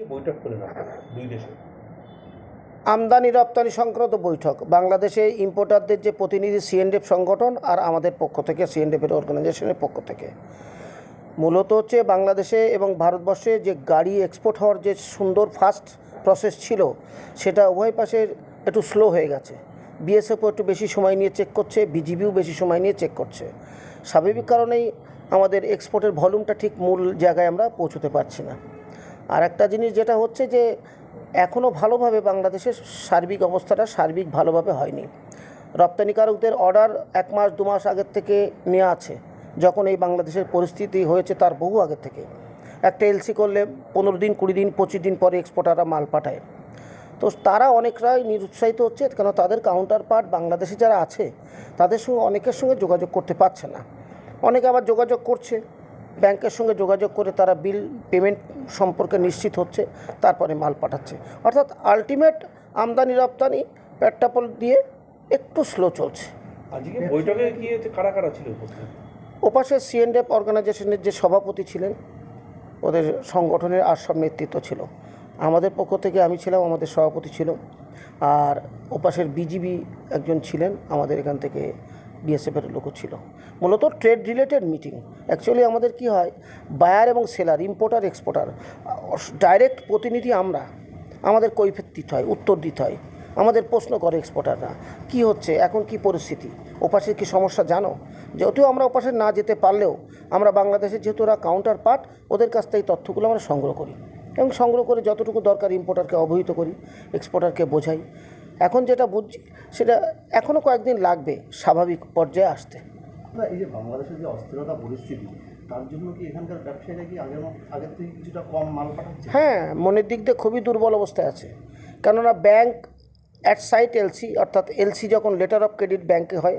বৈঠক আপনারা দুই দেশে? আমদানি রপ্তানি সংক্রান্ত বৈঠক। বাংলাদেশে ইম্পোর্টারদের যে প্রতিনিধি সিএনডিএফ সংগঠন আর আমাদের পক্ষ থেকে সিএনডেফের অর্গানাইজেশনের পক্ষ থেকে। মূলত হচ্ছে বাংলাদেশে এবং ভারতবর্ষে যে গাড়ি এক্সপোর্ট হওয়ার যে সুন্দর ফাস্ট প্রসেস ছিল, সেটা উভয় পাশের একটু স্লো হয়ে গেছে। বিএসএফও একটু বেশি সময় নিয়ে চেক করছে বিজিবিও বেশি সময় নিয়ে চেক করছে। স্বাভাবিক কারণেই আমাদের এক্সপোর্টের ভলিউমটা ঠিক মূল জায়গায় আমরা পৌঁছতে পারছি না। আর একটা জিনিস যেটা হচ্ছে যে এখনও ভালোভাবে বাংলাদেশের সার্বিক অবস্থাটা সার্বিক ভালোভাবে হয়নি। রপ্তানিকারকদের অর্ডার এক মাস, দু মাস আগের থেকে নেওয়া আছে। যখন এই বাংলাদেশের পরিস্থিতি হয়েছে তার বহু আগের থেকে। একটা এলসি করলে পনেরো দিন, কুড়ি দিন, পঁচিশ দিন পরে এক্সপোর্টাররা মাল পাঠায়। তো তারা অনেকটাই নিরুৎসাহিত হচ্ছে কেন তাদের কাউন্টার পার্ট বাংলাদেশে যারা আছে, তাদের সঙ্গে অনেকের সঙ্গে যোগাযোগ করতে পারছে না। অনেকে আবার যোগাযোগ করছে। ব্যাংকের সঙ্গে যোগাযোগ করে তারা বিল পেমেন্ট সম্পর্কে নিশ্চিত হচ্ছে তারপরে মাল পাঠাচ্ছে। অর্থাৎ আলটিমেট আমদানি রপ্তানি পেট্টাপল দিয়ে একটু স্লো চলছে। আজকে বৈঠকে গিয়ে কারা কারা ছিল ওপাশে সিএনডেফ অর্গানাইজেশনের যে সভাপতি ছিলেন ওদের সংগঠনের আর সব নেতৃত্ব ছিল। আমাদের পক্ষ থেকে আমি ছিলাম আমাদের সভাপতি ছিল। আর ওপাশের বিজিবি একজন ছিলেন আমাদের এখান থেকে বিএসএফের লোকও ছিল। মূলত ট্রেড রিলেটেড মিটিং অ্যাকচুয়ালি আমাদের কি হয় বায়ার এবং সেলার ইম্পোর্টার এক্সপোর্টার ডাইরেক্ট প্রতিনিধি আমরা। আমাদের কৈফেত দিতে হয়, উত্তর দিতে হয়। আমাদের প্রশ্ন করে এক্সপোর্টাররা কি হচ্ছে? এখন কি পরিস্থিতি? ওপাশের কি সমস্যা জানো? যেহেতু আমরা ওপাশে না যেতে পারলেও, আমরা বাংলাদেশের যেহেতু ওরা কাউন্টার পার্ট ওদের কাছ থেকে তথ্যগুলো আমরা সংগ্রহ করি। এবং সংগ্রহ করে যতটুকু দরকার ইম্পোর্টারকে অবহিত করি এক্সপোর্টারকে বোঝাই। এখন যেটা বুঝছি সেটা এখনও কয়েকদিন লাগবে স্বাভাবিক পর্যায়ে আসতে। এই যে বাংলাদেশের যে অস্থিরতা পরিস্থিতি তার জন্য কি এখানকার ব্যবসায়ীরা কি আগের আগের থেকে কিছুটা কম মাল পাঠাচ্ছে? হ্যাঁ মনের দিক দিয়ে খুবই দুর্বল অবস্থায় আছে। কেননা ব্যাংক অ্যাট সাইট এলসি অর্থাৎ এলসি যখন লেটার অফ ক্রেডিট ব্যাংকে হয়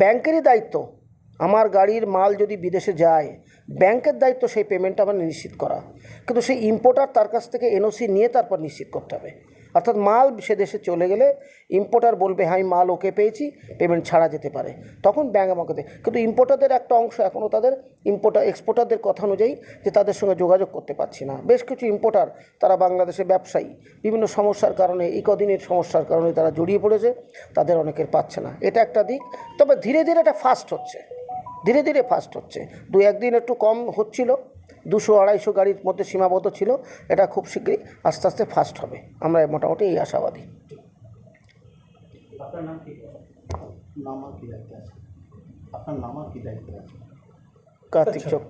ব্যাংকেরই দায়িত্ব আমার গাড়ির মাল যদি বিদেশে যায় ব্যাংকের দায়িত্ব সেই পেমেন্টটা আমার নিশ্চিত করা। কিন্তু সেই ইম্পোর্টার তার কাছ থেকে এনওসি নিয়ে তারপর নিশ্চিত করতে হবে। অর্থাৎ মাল সে দেশে চলে গেলে ইম্পোর্টার বলবে হ্যাঁ আমি মাল ওকে পেয়েছি পেমেন্ট ছাড়া যেতে পারে। তখন ব্যাংক আমাকে দেয়। কিন্তু ইম্পোর্টারদের একটা অংশ এখনও তাদের ইম্পোর্টার এক্সপোর্টারদের কথা অনুযায়ী যে তাদের সঙ্গে যোগাযোগ করতে পারছি না। বেশ কিছু ইম্পোর্টার তারা বাংলাদেশে ব্যবসায়ী। বিভিন্ন সমস্যার কারণে, এই কদিনের সমস্যার কারণে তারা জড়িয়ে পড়েছে। তাদের অনেকের পাচ্ছে না। এটা একটা দিক। তবে ধীরে ধীরে এটা ফাস্ট হচ্ছে। ধীরে ধীরে ফাস্ট হচ্ছে। দু একদিন একটু কম হচ্ছিল দুশো আড়াইশো গাড়ির মধ্যে সীমাবদ্ধ ছিল এটা খুব শীঘ্রই আস্তে আস্তে ফাস্ট হবে। আমরা মোটামুটি এই আশাবাদী। আপনার নাম কি? নাম কি দায়িত্বে আছে? আপনার নাম কি দায়িত্বে আছে? কার্তিক চক